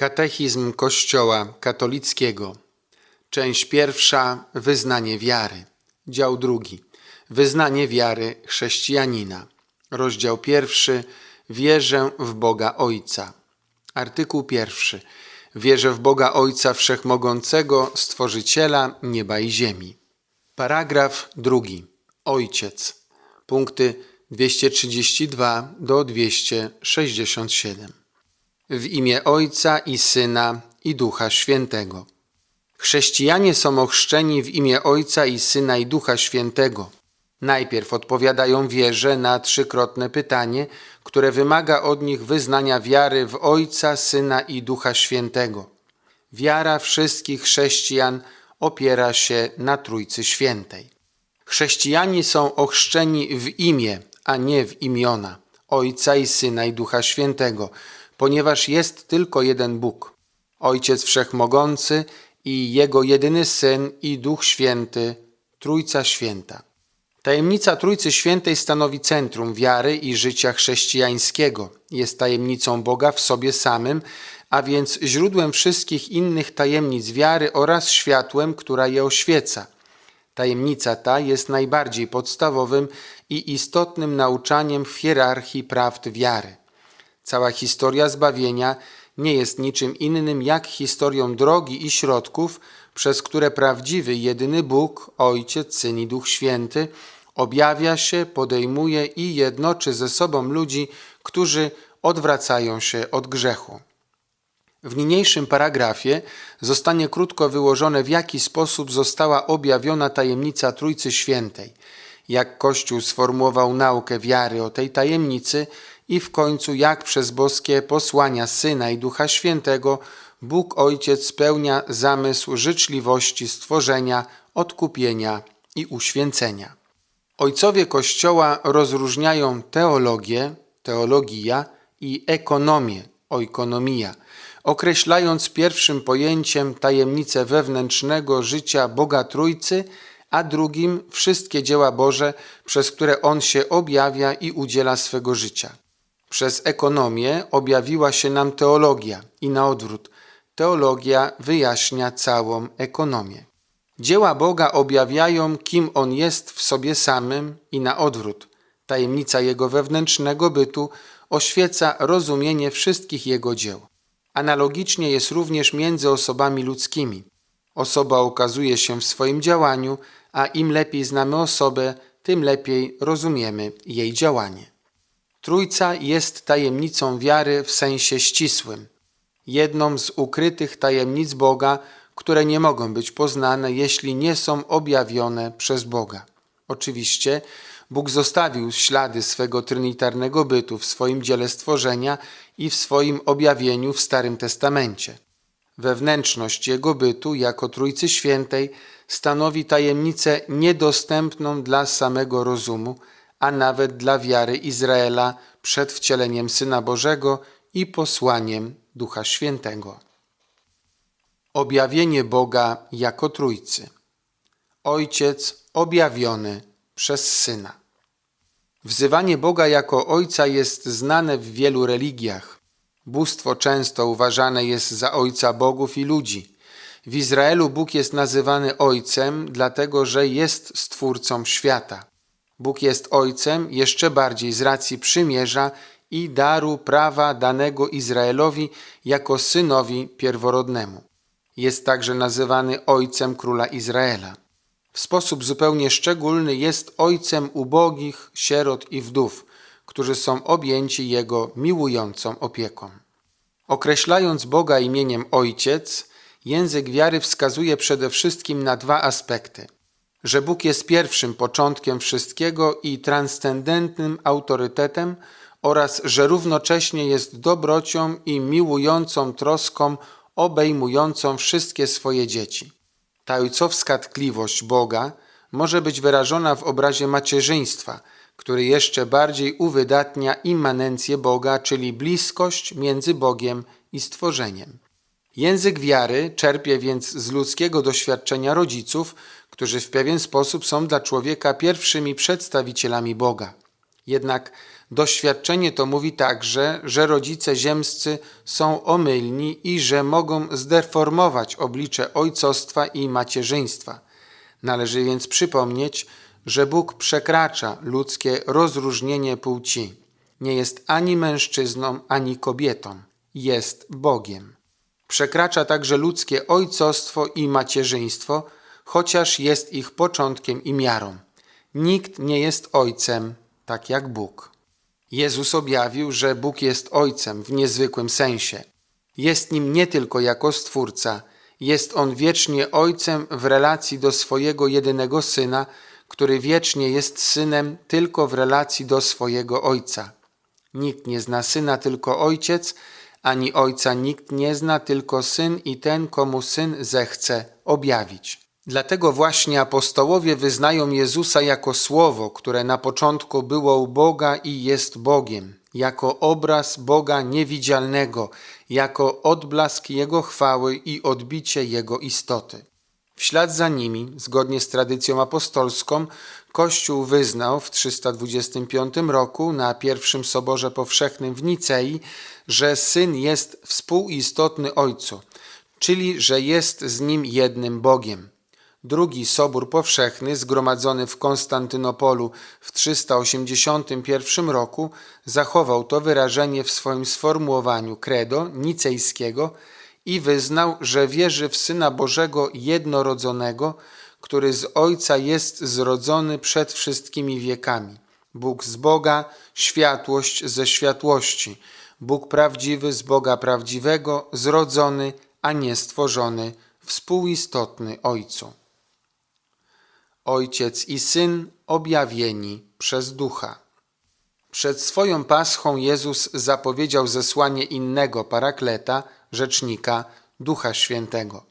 Katechizm Kościoła katolickiego. Część pierwsza. Wyznanie wiary. Dział drugi. Wyznanie wiary chrześcijanina. Rozdział pierwszy. Wierzę w Boga Ojca. Artykuł pierwszy. Wierzę w Boga Ojca Wszechmogącego, Stworzyciela nieba i ziemi. Paragraf drugi. Ojciec. Punkty 232 do 267. W imię Ojca i Syna i Ducha Świętego. Chrześcijanie są ochrzczeni w imię Ojca i Syna i Ducha Świętego. Najpierw odpowiadają wierze na trzykrotne pytanie, które wymaga od nich wyznania wiary w Ojca, Syna i Ducha Świętego. Wiara wszystkich chrześcijan opiera się na Trójcy Świętej. Chrześcijanie są ochrzczeni w imię, a nie w imiona Ojca i Syna i Ducha Świętego, ponieważ jest tylko jeden Bóg, Ojciec Wszechmogący i Jego jedyny Syn i Duch Święty, Trójca Święta. Tajemnica Trójcy Świętej stanowi centrum wiary i życia chrześcijańskiego. Jest tajemnicą Boga w sobie samym, a więc źródłem wszystkich innych tajemnic wiary oraz światłem, która je oświeca. Tajemnica ta jest najbardziej podstawowym i istotnym nauczaniem w hierarchii prawd wiary. Cała historia zbawienia nie jest niczym innym jak historią drogi i środków, przez które prawdziwy jedyny Bóg, Ojciec, Syn i Duch Święty objawia się, podejmuje i jednoczy ze sobą ludzi, którzy odwracają się od grzechu. W niniejszym paragrafie zostanie krótko wyłożone, w jaki sposób została objawiona tajemnica Trójcy Świętej, jak Kościół sformułował naukę wiary o tej tajemnicy i w końcu jak przez boskie posłania Syna i Ducha Świętego Bóg Ojciec spełnia zamysł życzliwości stworzenia, odkupienia i uświęcenia. Ojcowie Kościoła rozróżniają teologię, teologia i ekonomię, oikonomia, określając pierwszym pojęciem tajemnicę wewnętrznego życia Boga Trójcy, a drugim wszystkie dzieła Boże, przez które On się objawia i udziela swego życia. Przez ekonomię objawiła się nam teologia i na odwrót. Teologia wyjaśnia całą ekonomię. Dzieła Boga objawiają, kim On jest w sobie samym i na odwrót. Tajemnica Jego wewnętrznego bytu oświeca rozumienie wszystkich Jego dzieł. Analogicznie jest również między osobami ludzkimi. Osoba ukazuje się w swoim działaniu, a im lepiej znamy osobę, tym lepiej rozumiemy jej działanie. Trójca jest tajemnicą wiary w sensie ścisłym, jedną z ukrytych tajemnic Boga, które nie mogą być poznane, jeśli nie są objawione przez Boga. Oczywiście Bóg zostawił ślady swego trinitarnego bytu w swoim dziele stworzenia i w swoim objawieniu w Starym Testamencie. Wewnętrzność Jego bytu jako Trójcy Świętej stanowi tajemnicę niedostępną dla samego rozumu, a nawet dla wiary Izraela przed wcieleniem Syna Bożego i posłaniem Ducha Świętego. Objawienie Boga jako Trójcy. Ojciec objawiony przez Syna. Wzywanie Boga jako Ojca jest znane w wielu religiach. Bóstwo często uważane jest za Ojca bogów i ludzi. W Izraelu Bóg jest nazywany Ojcem, dlatego że jest Stwórcą świata. Bóg jest Ojcem jeszcze bardziej z racji przymierza i daru prawa danego Izraelowi jako synowi pierworodnemu. Jest także nazywany Ojcem Króla Izraela. W sposób zupełnie szczególny jest Ojcem ubogich, sierot i wdów, którzy są objęci Jego miłującą opieką. Określając Boga imieniem Ojciec, język wiary wskazuje przede wszystkim na dwa aspekty – że Bóg jest pierwszym początkiem wszystkiego i transcendentnym autorytetem oraz że równocześnie jest dobrocią i miłującą troską obejmującą wszystkie swoje dzieci. Ta ojcowska tkliwość Boga może być wyrażona w obrazie macierzyństwa, który jeszcze bardziej uwydatnia immanencję Boga, czyli bliskość między Bogiem i stworzeniem. Język wiary czerpie więc z ludzkiego doświadczenia rodziców, którzy w pewien sposób są dla człowieka pierwszymi przedstawicielami Boga. Jednak doświadczenie to mówi także, że rodzice ziemscy są omylni i że mogą zdeformować oblicze ojcostwa i macierzyństwa. Należy więc przypomnieć, że Bóg przekracza ludzkie rozróżnienie płci. Nie jest ani mężczyzną, ani kobietą. Jest Bogiem. Przekracza także ludzkie ojcostwo i macierzyństwo, chociaż jest ich początkiem i miarą. Nikt nie jest ojcem tak jak Bóg. Jezus objawił, że Bóg jest ojcem w niezwykłym sensie. Jest nim nie tylko jako stwórca, jest on wiecznie ojcem w relacji do swojego jedynego syna, który wiecznie jest synem tylko w relacji do swojego ojca. Nikt nie zna syna, tylko ojciec, ani ojca nikt nie zna, tylko syn i ten, komu syn zechce objawić. Dlatego właśnie apostołowie wyznają Jezusa jako słowo, które na początku było u Boga i jest Bogiem, jako obraz Boga niewidzialnego, jako odblask Jego chwały i odbicie Jego istoty. W ślad za nimi, zgodnie z tradycją apostolską, Kościół wyznał w 325 roku na pierwszym Soborze Powszechnym w Nicei, że Syn jest współistotny Ojcu, czyli że jest z Nim jednym Bogiem. Drugi Sobór Powszechny, zgromadzony w Konstantynopolu w 381 roku, zachował to wyrażenie w swoim sformułowaniu credo nicejskiego i wyznał, że wierzy w Syna Bożego jednorodzonego, który z Ojca jest zrodzony przed wszystkimi wiekami. Bóg z Boga, światłość ze światłości, Bóg prawdziwy z Boga prawdziwego, zrodzony, a nie stworzony, współistotny Ojcu. Ojciec i Syn objawieni przez Ducha. Przed swoją paschą Jezus zapowiedział zesłanie innego parakleta, rzecznika, Ducha Świętego.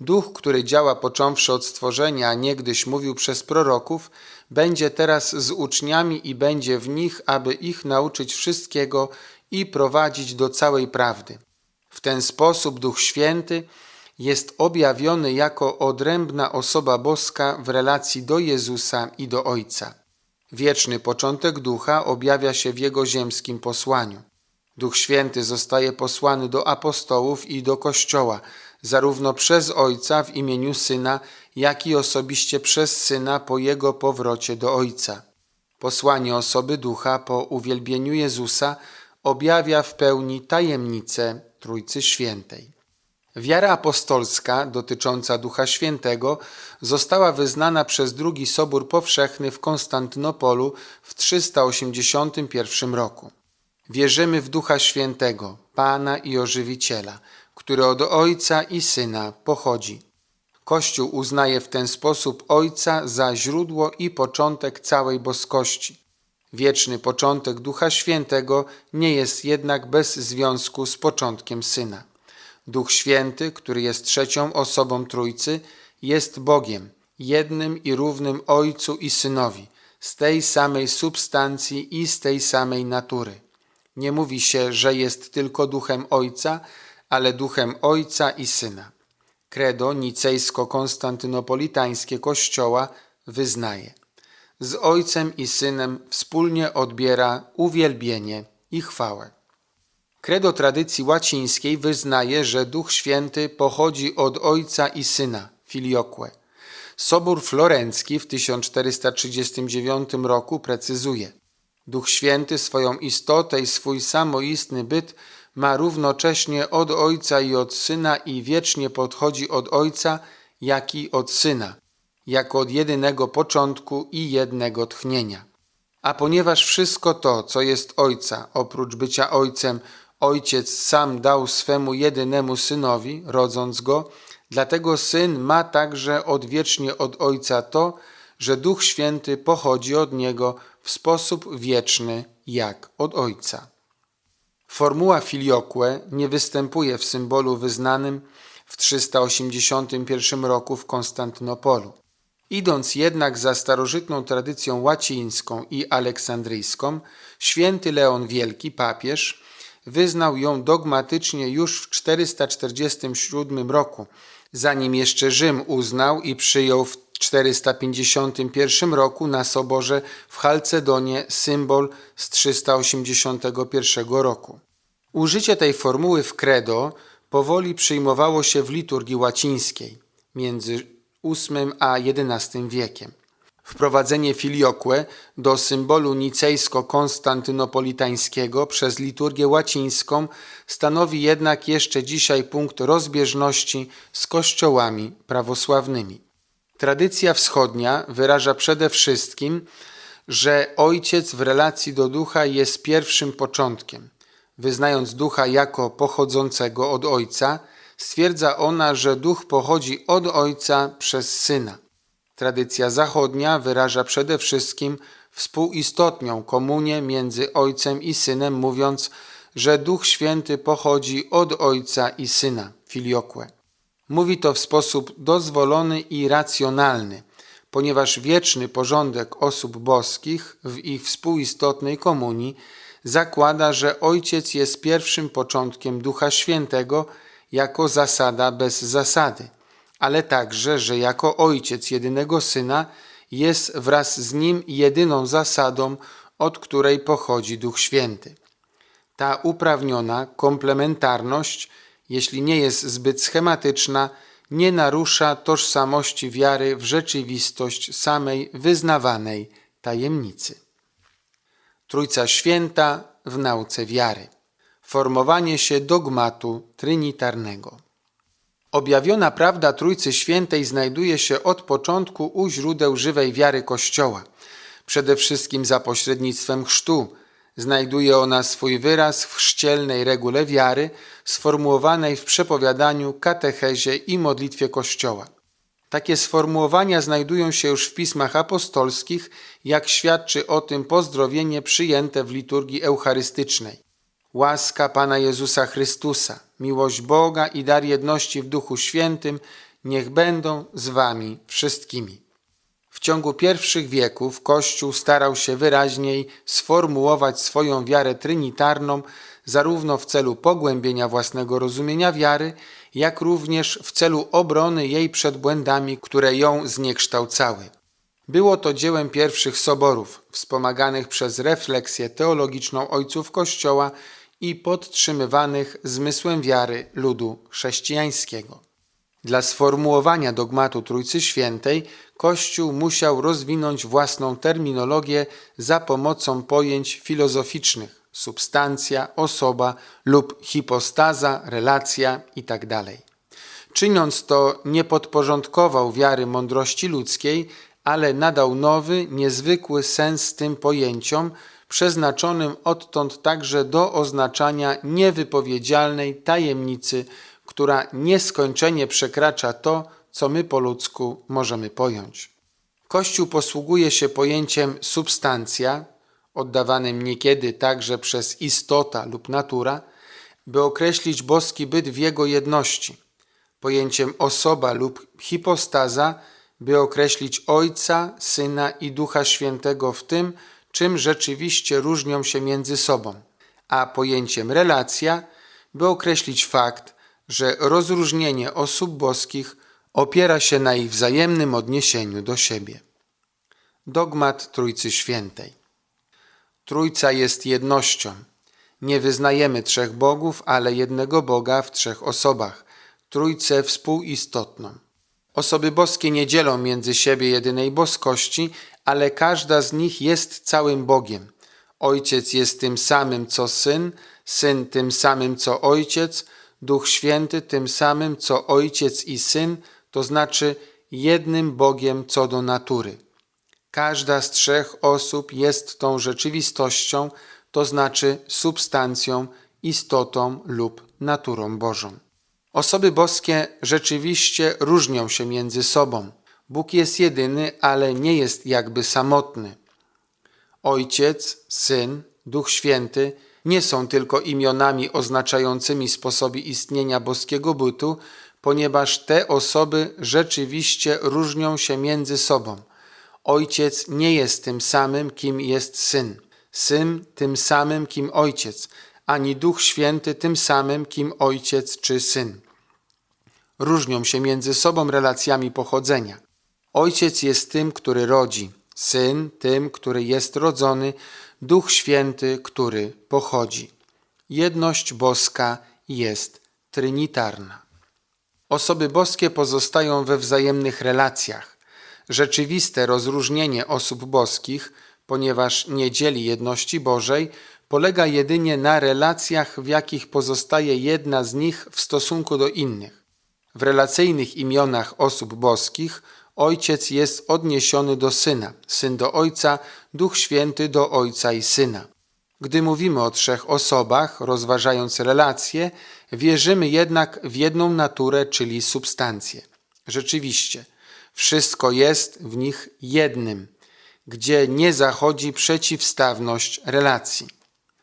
Duch, który działa począwszy od stworzenia, a niegdyś mówił przez proroków, będzie teraz z uczniami i będzie w nich, aby ich nauczyć wszystkiego i prowadzić do całej prawdy. W ten sposób Duch Święty jest objawiony jako odrębna osoba boska w relacji do Jezusa i do Ojca. Wieczny początek Ducha objawia się w Jego ziemskim posłaniu. Duch Święty zostaje posłany do apostołów i do Kościoła, zarówno przez Ojca w imieniu Syna, jak i osobiście przez Syna po Jego powrocie do Ojca. Posłanie osoby Ducha po uwielbieniu Jezusa objawia w pełni tajemnicę Trójcy Świętej. Wiara apostolska dotycząca Ducha Świętego została wyznana przez drugi Sobór Powszechny w Konstantynopolu w 381 roku. Wierzymy w Ducha Świętego, Pana i Ożywiciela, który od Ojca i Syna pochodzi. Kościół uznaje w ten sposób Ojca za źródło i początek całej boskości. Wieczny początek Ducha Świętego nie jest jednak bez związku z początkiem Syna. Duch Święty, który jest trzecią osobą Trójcy, jest Bogiem, jednym i równym Ojcu i Synowi, z tej samej substancji i z tej samej natury. Nie mówi się, że jest tylko duchem Ojca, ale duchem Ojca i Syna. Credo nicejsko-konstantynopolitańskie Kościoła wyznaje. Z Ojcem i Synem wspólnie odbiera uwielbienie i chwałę. Credo tradycji łacińskiej wyznaje, że Duch Święty pochodzi od Ojca i Syna, filioque. Sobór florencki w 1439 roku precyzuje. Duch Święty swoją istotę i swój samoistny byt ma równocześnie od Ojca i od Syna i wiecznie podchodzi od Ojca, jak i od Syna, jako od jedynego początku i jednego tchnienia. A ponieważ wszystko to, co jest Ojca, oprócz bycia Ojcem, Ojciec sam dał swemu jedynemu Synowi, rodząc Go, dlatego Syn ma także odwiecznie od Ojca to, że Duch Święty pochodzi od Niego w sposób wieczny jak od Ojca. Formuła filioque nie występuje w symbolu wyznanym w 381 roku w Konstantynopolu. Idąc jednak za starożytną tradycją łacińską i aleksandryjską, święty Leon Wielki, papież, wyznał ją dogmatycznie już w 447 roku, zanim jeszcze Rzym uznał i przyjął w 451 roku na soborze w Chalcedonie symbol z 381 roku. Użycie tej formuły w credo powoli przyjmowało się w liturgii łacińskiej między VIII a XI wiekiem. Wprowadzenie filioque do symbolu nicejsko-konstantynopolitańskiego przez liturgię łacińską stanowi jednak jeszcze dzisiaj punkt rozbieżności z kościołami prawosławnymi. Tradycja wschodnia wyraża przede wszystkim, że Ojciec w relacji do Ducha jest pierwszym początkiem. Wyznając Ducha jako pochodzącego od Ojca, stwierdza ona, że Duch pochodzi od Ojca przez Syna. Tradycja zachodnia wyraża przede wszystkim współistotnią komunię między Ojcem i Synem, mówiąc, że Duch Święty pochodzi od Ojca i Syna, filioque. Mówi to w sposób dozwolony i racjonalny, ponieważ wieczny porządek osób boskich w ich współistotnej komunii zakłada, że Ojciec jest pierwszym początkiem Ducha Świętego jako zasada bez zasady, ale także, że jako Ojciec jedynego Syna jest wraz z Nim jedyną zasadą, od której pochodzi Duch Święty. Ta uprawniona komplementarność, jeśli nie jest zbyt schematyczna, nie narusza tożsamości wiary w rzeczywistość samej wyznawanej tajemnicy. Trójca Święta w nauce wiary. Formowanie się dogmatu trinitarnego. Objawiona prawda Trójcy Świętej znajduje się od początku u źródeł żywej wiary Kościoła, przede wszystkim za pośrednictwem chrztu. Znajduje ona swój wyraz w chrzcielnej regule wiary, sformułowanej w przepowiadaniu, katechezie i modlitwie Kościoła. Takie sformułowania znajdują się już w pismach apostolskich, jak świadczy o tym pozdrowienie przyjęte w liturgii eucharystycznej. Łaska Pana Jezusa Chrystusa, miłość Boga i dar jedności w Duchu Świętym niech będą z wami wszystkimi. W ciągu pierwszych wieków Kościół starał się wyraźniej sformułować swoją wiarę trinitarną, zarówno w celu pogłębienia własnego rozumienia wiary, jak również w celu obrony jej przed błędami, które ją zniekształcały. Było to dziełem pierwszych soborów, wspomaganych przez refleksję teologiczną ojców Kościoła i podtrzymywanych zmysłem wiary ludu chrześcijańskiego. Dla sformułowania dogmatu Trójcy Świętej Kościół musiał rozwinąć własną terminologię za pomocą pojęć filozoficznych substancja, osoba lub hipostaza, relacja itd. Czyniąc to, nie podporządkował wiary mądrości ludzkiej, ale nadał nowy, niezwykły sens tym pojęciom, przeznaczonym odtąd także do oznaczania niewypowiedzialnej tajemnicy, która nieskończenie przekracza to, co my po ludzku możemy pojąć. Kościół posługuje się pojęciem substancja, oddawanym niekiedy także przez istota lub natura, by określić boski byt w jego jedności, pojęciem osoba lub hipostaza, by określić Ojca, Syna i Ducha Świętego w tym, czym rzeczywiście różnią się między sobą, a pojęciem relacja, by określić fakt, że rozróżnienie osób boskich opiera się na ich wzajemnym odniesieniu do siebie. Dogmat Trójcy Świętej. Trójca jest jednością. Nie wyznajemy trzech bogów, ale jednego Boga w trzech osobach, Trójcę współistotną. Osoby boskie nie dzielą między siebie jedynej boskości, ale każda z nich jest całym Bogiem. Ojciec jest tym samym co Syn, Syn tym samym co Ojciec, Duch Święty tym samym co Ojciec i Syn, to znaczy jednym Bogiem co do natury. Każda z trzech osób jest tą rzeczywistością, to znaczy substancją, istotą lub naturą Bożą. Osoby boskie rzeczywiście różnią się między sobą. Bóg jest jedyny, ale nie jest jakby samotny. Ojciec, Syn, Duch Święty nie są tylko imionami oznaczającymi sposoby istnienia boskiego bytu, ponieważ te osoby rzeczywiście różnią się między sobą. Ojciec nie jest tym samym, kim jest Syn, Syn tym samym, kim Ojciec, ani Duch Święty tym samym, kim Ojciec czy Syn. Różnią się między sobą relacjami pochodzenia. Ojciec jest tym, który rodzi, Syn tym, który jest rodzony, Duch Święty, który pochodzi. Jedność boska jest trinitarna. Osoby boskie pozostają we wzajemnych relacjach. Rzeczywiste rozróżnienie osób boskich, ponieważ nie dzieli jedności Bożej, polega jedynie na relacjach, w jakich pozostaje jedna z nich w stosunku do innych. W relacyjnych imionach osób boskich Ojciec jest odniesiony do Syna, Syn do Ojca, Duch Święty do Ojca i Syna. Gdy mówimy o trzech osobach, rozważając relacje, wierzymy jednak w jedną naturę, czyli substancję. Rzeczywiście, wszystko jest w nich jednym, gdzie nie zachodzi przeciwstawność relacji.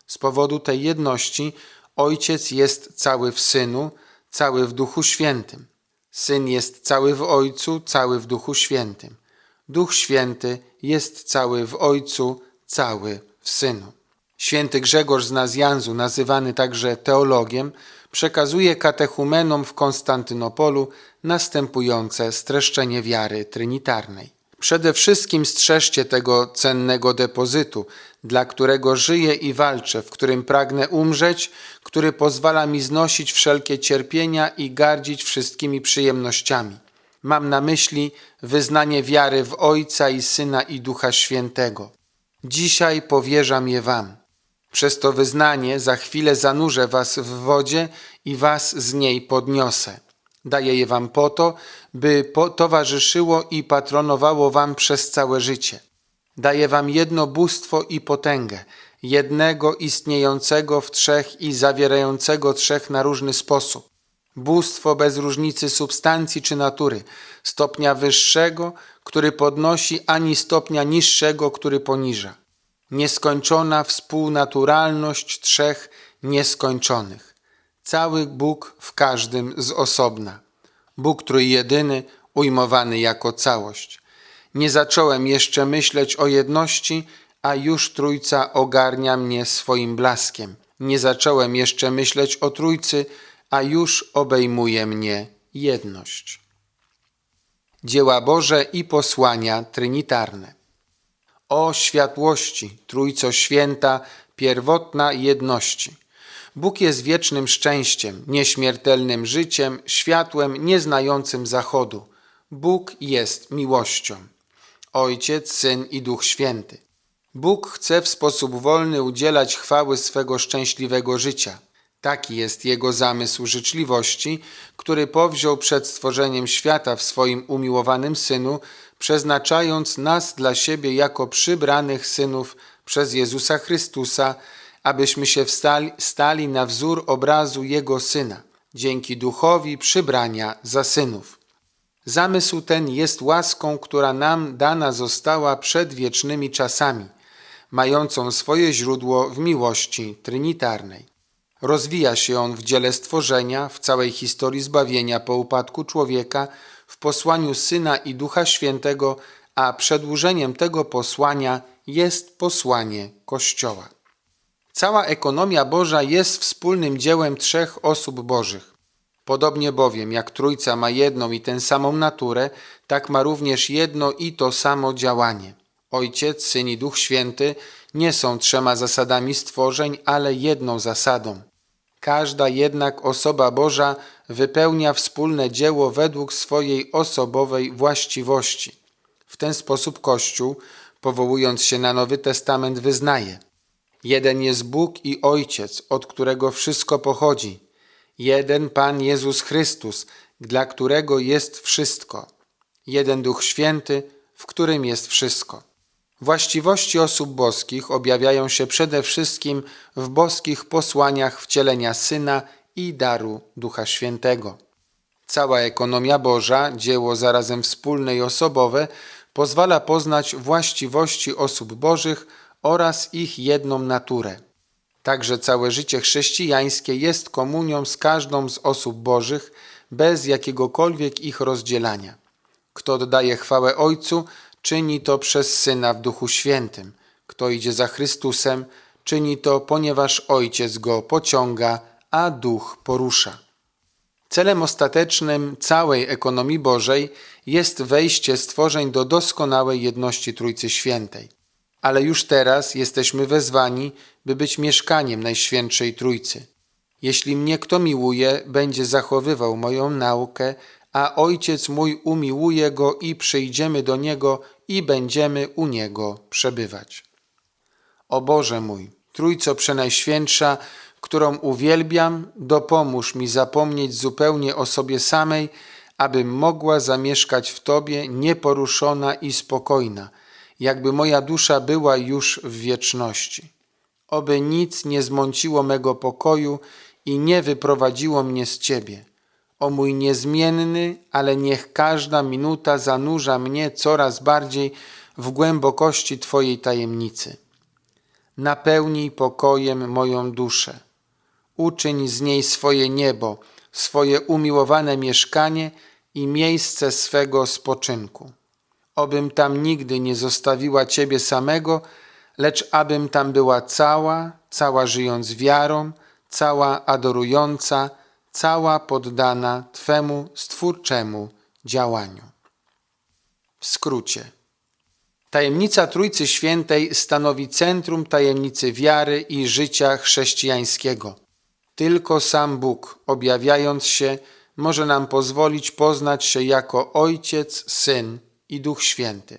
Z powodu tej jedności Ojciec jest cały w Synu, cały w Duchu Świętym. Syn jest cały w Ojcu, cały w Duchu Świętym. Duch Święty jest cały w Ojcu, cały w Synu. Święty Grzegorz z Nazjanzu, nazywany także teologiem, przekazuje katechumenom w Konstantynopolu następujące streszczenie wiary trinitarnej. Przede wszystkim strzeżcie tego cennego depozytu, dla którego żyję i walczę, w którym pragnę umrzeć, który pozwala mi znosić wszelkie cierpienia i gardzić wszystkimi przyjemnościami. Mam na myśli wyznanie wiary w Ojca i Syna i Ducha Świętego. Dzisiaj powierzam je Wam. Przez to wyznanie za chwilę zanurzę Was w wodzie i Was z niej podniosę. Daję je Wam po to, by towarzyszyło i patronowało Wam przez całe życie. Daję Wam jedno bóstwo i potęgę, jednego istniejącego w trzech i zawierającego trzech na różny sposób. Bóstwo bez różnicy substancji czy natury, stopnia wyższego, który podnosi, ani stopnia niższego, który poniża. Nieskończona współnaturalność trzech nieskończonych. Cały Bóg w każdym z osobna. Bóg trójjedyny, ujmowany jako całość. Nie zacząłem jeszcze myśleć o jedności, a już Trójca ogarnia mnie swoim blaskiem. Nie zacząłem jeszcze myśleć o Trójcy, a już obejmuje mnie jedność. Dzieła Boże i posłania trinitarne. O światłości, Trójco Święta, pierwotna jedności. Bóg jest wiecznym szczęściem, nieśmiertelnym życiem, światłem nieznającym zachodu. Bóg jest miłością. Ojciec, Syn i Duch Święty. Bóg chce w sposób wolny udzielać chwały swego szczęśliwego życia. Taki jest Jego zamysł życzliwości, który powziął przed stworzeniem świata w swoim umiłowanym Synu, przeznaczając nas dla siebie jako przybranych synów przez Jezusa Chrystusa, abyśmy się wstali, stali na wzór obrazu Jego Syna, dzięki duchowi przybrania za synów. Zamysł ten jest łaską, która nam dana została przed wiecznymi czasami, mającą swoje źródło w miłości trinitarnej. Rozwija się on w dziele stworzenia, w całej historii zbawienia po upadku człowieka, w posłaniu Syna i Ducha Świętego, a przedłużeniem tego posłania jest posłanie Kościoła. Cała ekonomia Boża jest wspólnym dziełem trzech osób Bożych. Podobnie bowiem jak Trójca ma jedną i tę samą naturę, tak ma również jedno i to samo działanie. Ojciec, Syn i Duch Święty nie są trzema zasadami stworzeń, ale jedną zasadą. Każda jednak osoba Boża wypełnia wspólne dzieło według swojej osobowej właściwości. W ten sposób Kościół, powołując się na Nowy Testament, wyznaje: Jeden jest Bóg i Ojciec, od którego wszystko pochodzi. Jeden Pan Jezus Chrystus, dla którego jest wszystko. Jeden Duch Święty, w którym jest wszystko. Właściwości osób boskich objawiają się przede wszystkim w boskich posłaniach wcielenia Syna i daru Ducha Świętego. Cała ekonomia Boża, dzieło zarazem wspólne i osobowe, pozwala poznać właściwości osób Bożych oraz ich jedną naturę. Także całe życie chrześcijańskie jest komunią z każdą z osób Bożych, bez jakiegokolwiek ich rozdzielania. Kto oddaje chwałę Ojcu, czyni to przez Syna w Duchu Świętym. Kto idzie za Chrystusem, czyni to, ponieważ Ojciec go pociąga, a Duch porusza. Celem ostatecznym całej ekonomii Bożej jest wejście stworzeń do doskonałej jedności Trójcy Świętej. Ale już teraz jesteśmy wezwani, by być mieszkaniem Najświętszej Trójcy. Jeśli mnie kto miłuje, będzie zachowywał moją naukę, a Ojciec mój umiłuje go i przyjdziemy do niego i będziemy u niego przebywać. O Boże mój, Trójco Przenajświętsza, którą uwielbiam, dopomóż mi zapomnieć zupełnie o sobie samej, abym mogła zamieszkać w Tobie nieporuszona i spokojna, jakby moja dusza była już w wieczności. Oby nic nie zmąciło mego pokoju i nie wyprowadziło mnie z Ciebie. O mój niezmienny, ale niech każda minuta zanurza mnie coraz bardziej w głębokości Twojej tajemnicy. Napełnij pokojem moją duszę. Uczyń z niej swoje niebo, swoje umiłowane mieszkanie i miejsce swego spoczynku. Obym tam nigdy nie zostawiła Ciebie samego, lecz abym tam była cała, cała żyjąc wiarą, cała adorująca, cała poddana Twemu stwórczemu działaniu. W skrócie. Tajemnica Trójcy Świętej stanowi centrum tajemnicy wiary i życia chrześcijańskiego. Tylko sam Bóg, objawiając się, może nam pozwolić poznać się jako Ojciec, Syn i Duch Święty.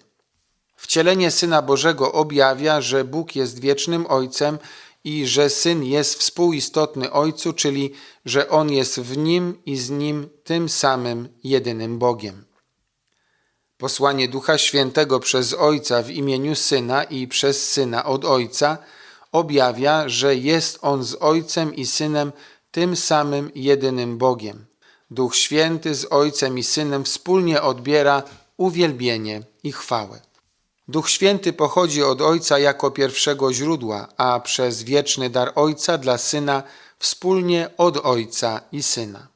Wcielenie Syna Bożego objawia, że Bóg jest wiecznym Ojcem i że Syn jest współistotny Ojcu, czyli że On jest w Nim i z Nim tym samym jedynym Bogiem. Posłanie Ducha Świętego przez Ojca w imieniu Syna i przez Syna od Ojca objawia, że jest On z Ojcem i Synem tym samym jedynym Bogiem. Duch Święty z Ojcem i Synem wspólnie odbiera uwielbienie i chwałę. Duch Święty pochodzi od Ojca jako pierwszego źródła, a przez wieczny dar Ojca dla Syna wspólnie od Ojca i Syna.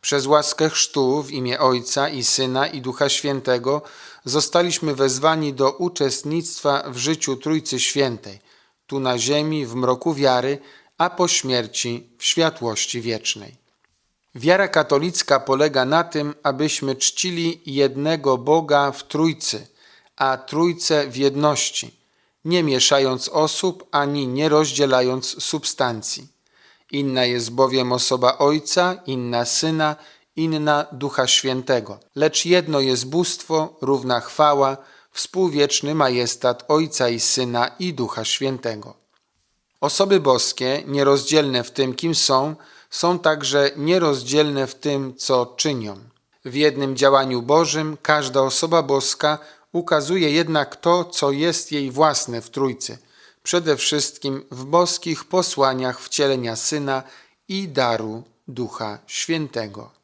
Przez łaskę chrztu w imię Ojca i Syna i Ducha Świętego zostaliśmy wezwani do uczestnictwa w życiu Trójcy Świętej, tu na ziemi w mroku wiary, a po śmierci w światłości wiecznej. Wiara katolicka polega na tym, abyśmy czcili jednego Boga w Trójcy, a Trójcę w jedności, nie mieszając osób ani nie rozdzielając substancji. Inna jest bowiem osoba Ojca, inna Syna, inna Ducha Świętego. Lecz jedno jest bóstwo, równa chwała, współwieczny majestat Ojca i Syna i Ducha Świętego. Osoby boskie, nierozdzielne w tym, kim są, są także nierozdzielne w tym, co czynią. W jednym działaniu Bożym każda osoba boska ukazuje jednak to, co jest jej własne w Trójcy, przede wszystkim w boskich posłaniach wcielenia Syna i daru Ducha Świętego.